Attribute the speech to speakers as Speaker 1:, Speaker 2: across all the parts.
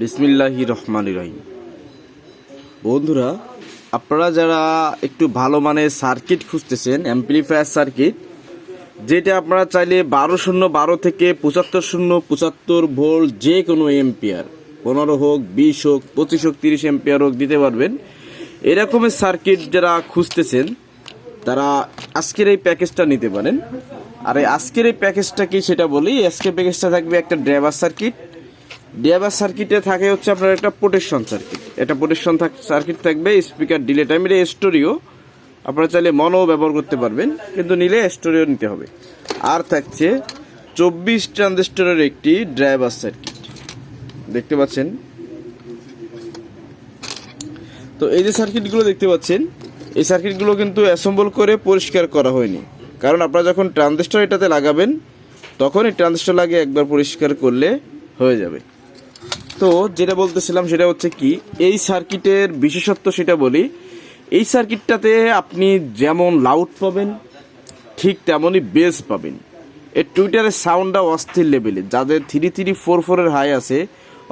Speaker 1: বিসমিল্লাহি রহমান রহিম। বন্ধুরা, আপনারা যারা একটু ভালো মানের সার্কিট খুঁজতেছেন অ্যাম্পলিফায়ার সার্কিট যেটা আপনারা চাইলে বারো শূন্য বারো থেকে পঁচাত্তর শূন্য পঁচাত্তর ভোল্ট যে কোনো এম্পিয়ার পনেরো হোক, বিশ হোক, পঁচিশ হোক, তিরিশ এম্পিয়ার হোক দিতে পারবেন। এরকমের সার্কিট যারা খুঁজতেছেন, তারা আজকের এই প্যাকেজটা নিতে পারেন। আর এই আজকের এই প্যাকেজটা কি সেটা বলি, আজকের প্যাকেজটা থাকবে একটা ড্রাইভার সার্কিট ড্রাইভার সার্কিটে থাকে হচ্ছে আপনার একটা প্রোটেকশন সার্কিট এটা প্রোটেকশন সার্কিট থাকবে স্পিকার ডিলে টাইম স্টোরিও আপনারা চাইলে মনও ব্যবহার করতে পারবেন, কিন্তু নিলে স্টোরিও নিতে হবে। আর থাকছে চব্বিশ ট্রানজিস্টরের একটি ড্রাইভার সার্কিট দেখতে পাচ্ছেন? তো এই যে সার্কিটগুলো দেখতে পাচ্ছেন, এই সার্কিটগুলো কিন্তু অ্যাসেম্বল করে পরিষ্কার করা হয়নি। কারণ আপনারা যখন ট্রানজিস্টর এটাতে লাগাবেন তখন এই ট্রানজিস্টর লাগিয়ে একবার পরিষ্কার করলে হয়ে যাবে। তো যেটা বলতেছিলাম সেটা হচ্ছে কি, এই সার্কিটের বিশেষত্ব সেটা বলি। এই সার্কিটটাতে আপনি যেমন লাউড পাবেন, ঠিক তেমনই বেস পাবেন। এর টুইটারের সাউন্ডটা অস্থির লেভেলে যাদের থ্রি থ্রি ফোর ফোরের হাই আছে,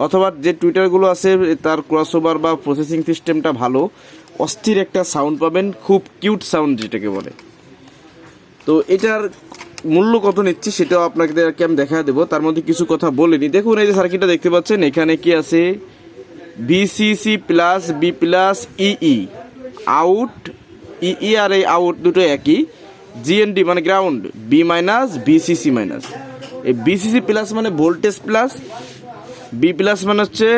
Speaker 1: অথবা যে টুইটারগুলো আছে তার ক্রস ওভার বা প্রসেসিং সিস্টেমটা ভালো, অস্থির একটা সাউন্ড পাবেন, খুব কিউট সাউন্ড যেটাকে বলে। তো এটার মূল্য কত নিচ্ছি সেটাও আপনাকে আমি দেখা দেবো। তার মধ্যে কিছু কথা বলিনি। দেখুন, এই যে সার্কিটটা দেখতে পাচ্ছেন, এখানে কি আছে? VCC plus B plus EE out EE আর এই আউট দুটো একই। জিএনডি মানে ground B minus VCC minus এই বিসিসি প্লাস মানে ভোল্টেজ প্লাস বি প্লাস মানে হচ্ছে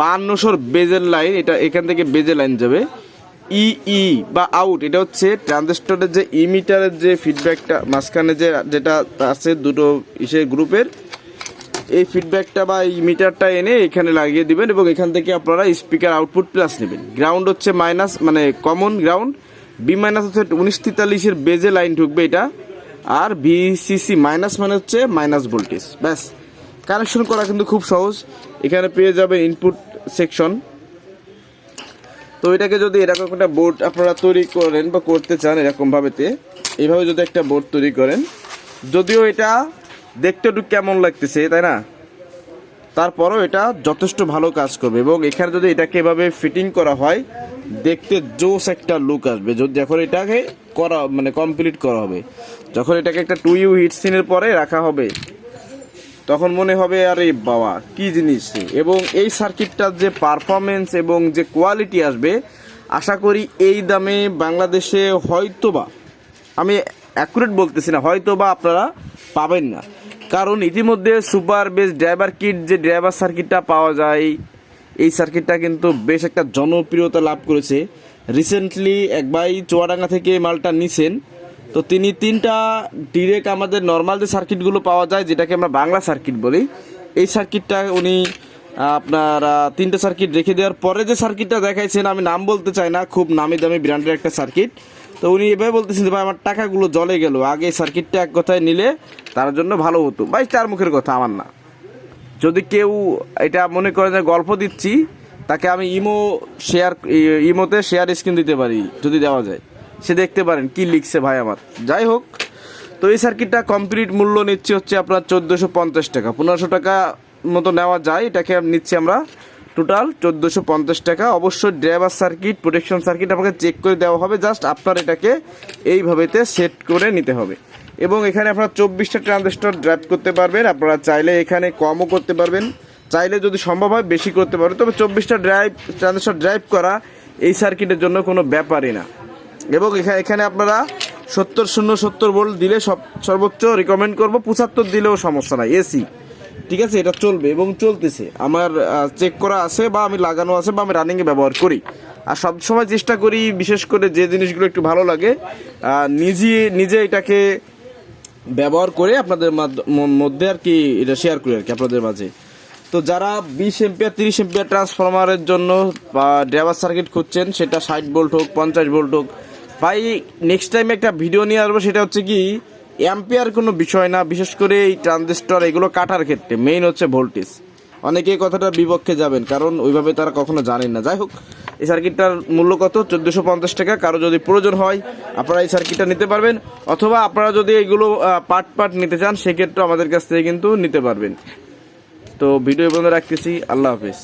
Speaker 1: বান্নশোর বেজের লাইন এটা এখান থেকে বেজের লাইন যাবে। ই ই বা আউট এটা হচ্ছে ট্রানজিস্টরের যে ইমিটারের যে ফিডব্যাকটা মাঝখানে যে যেটা আছে দুটো ইসের গ্রুপের, এই ফিডব্যাকটা বা এই মিটারটা এনে এখানে লাগিয়ে দিবেন এবং এখান থেকে আপনারা স্পিকার আউটপুট প্লাস নেবেন। গ্রাউন্ড হচ্ছে মাইনাস মানে কমন গ্রাউন্ড বি মাইনাস হচ্ছে উনিশ তেতাল্লিশের বেজে লাইন ঢুকবে এটা, আর বিসিসি মাইনাস মানে হচ্ছে মাইনাস ভোল্টেজ ব্যাস। কানেকশন করা কিন্তু খুব সহজ, এখানে পেয়ে যাবে ইনপুট সেকশন তো এটাকে যদি এরকম একটা বোর্ড আপনারা তৈরি করেন বা করতে চান এরকম ভাবেতে এইভাবে যদি একটা বোর্ড তৈরি করেন, যদিও এটা দেখতে একটু কেমন লাগতেছে, তাই না? তারপরও এটা যথেষ্ট ভালো কাজ করবে এবং এখানে যদি এটাকে এভাবে ফিটিং করা হয়, দেখতে জোস একটা লুক আসবে। যদি যখন এটাকে করা মানে কমপ্লিট করা হবে, যখন এটাকে একটা টু ইউ হিট সিনের পরে রাখা হবে তখন মনে হবে, আরে বাবা, কি জিনিস এবং এই সার্কিটটার যে পারফরমেন্স এবং যে কোয়ালিটি আসবে, আশা করি এই দামে বাংলাদেশে হয়তোবা, আমি অ্যাকুরেট বলতেছি না, হয়তোবা আপনারা পাবেন না। কারণ ইতিমধ্যে সুপার বেস ড্রাইভার কিট যে ড্রাইভার সার্কিটটা পাওয়া যায়, এই সার্কিটটা কিন্তু বেশ একটা জনপ্রিয়তা লাভ করেছে। রিসেন্টলি এক ভাই চুয়াডাঙ্গা থেকে মালটা নিছেন তো তিনি তিনটা ডিরেক্ট আমাদের নর্মাল যে সার্কিটগুলো পাওয়া যায়, যেটাকে আমরা বাংলা সার্কিট বলি, এই সার্কিটটা উনি আপনার তিনটা সার্কিট রেখে দেওয়ার পরে যে সার্কিটটা দেখাইছেন, আমি নাম বলতে চাই না, খুব নামি দামি ব্র্যান্ডের একটা সার্কিট তো উনি এভাবে বলতেছেন যে, ভাই, আমার টাকাগুলো জলে গেল, আগে এই সার্কিটটা এক কথায় নিলে তার জন্য ভালো হতো। ভাই, চার মুখের কথা, আমার না। যদি কেউ এটা মনে করেন যে, গল্প দিচ্ছি, তাকে আমি ইমো শেয়ার ইমোতে শেয়ার স্ক্রিন দিতে পারি, যদি দেওয়া যায়। সে দেখতে পারেন কি লিখছে ভাই আমার। যাই হোক, তো এই সার্কিটটা কমপ্লিট মূল্য নিচ্ছে হচ্ছে আপনার চোদ্দোশো পঞ্চাশ টাকা। পনেরোশো টাকা মতো নেওয়া যায়, এটাকে নিচ্ছি আমরা টোটাল চোদ্দোশো পঞ্চাশ টাকা। অবশ্যই ড্রাইভার সার্কিট প্রোটেকশন সার্কিট আপনাকে চেক করে দেওয়া হবে জাস্ট আপনার এটাকে এইভাবেতে সেট করে নিতে হবে। এবং এখানে আপনারা চব্বিশটা ট্রানজিস্টর ড্রাইভ করতে পারবেন, আপনারা চাইলে এখানে কমও করতে পারবেন, চাইলে যদি সম্ভব হয় বেশি করতে পারবেন। তবে চব্বিশটা ড্রাইভ ট্রানজিস্টর ড্রাইভ করা এই সার্কিটের জন্য কোনো ব্যাপারই না। এবং এখানে এখানে আপনারা সত্তর শূন্য সত্তর ভোল্ট দিলে সব সর্বোচ্চ রিকমেন্ড করব। পঁচাত্তর দিলেও সমস্যা নাই এসি ঠিক আছে, এটা চলবে এবং চলতেছে। আমার চেক করা আছে বা আমি লাগানো আছে বা আমি রানিংয়ে ব্যবহার করি। আর সবসময় চেষ্টা করি, বিশেষ করে যে জিনিসগুলো একটু ভালো লাগে নিজে নিজে এটাকে ব্যবহার করে আপনাদের মাধ্য- মধ্যে আর কি এটা শেয়ার করি আর কি আপনাদের মাঝে। তো যারা বিশ এম্পিয়ার তিরিশ এম্পিয়ার ট্রান্সফরমারের জন্য, বা ড্রাইভার সার্কিট খুঁজছেন, সেটা ষাট ভোল্ট হোক, পঞ্চাশ ভোল্ট হোক ভাই নেক্সট টাইম একটা ভিডিও নিয়ে আসব, সেটা হচ্ছে কি অ্যাম্পিয়ার কোনো বিষয় না, বিশেষ করে এই ট্রানজিস্টর এগুলো কাটার ক্ষেত্রে মেইন হচ্ছে ভোল্টেজ অনেকে এই কথাটার বিপক্ষে যাবেন, কারণ ওইভাবে তারা কখনো জানেন না। যাই হোক, এই সার্কিটটার মূল্য কত? চোদ্দোশো পঞ্চাশ টাকা। কারও যদি প্রয়োজন হয়, আপনারা এই সার্কিটটা নিতে পারবেন। অথবা আপনারা যদি এগুলো পার্ট পার্ট নিতে চান সেক্ষেত্রে আমাদের কাছ থেকে কিন্তু নিতে পারবেন। তো ভিডিও বন্ধ রাখতেছি। আল্লাহ হাফেজ।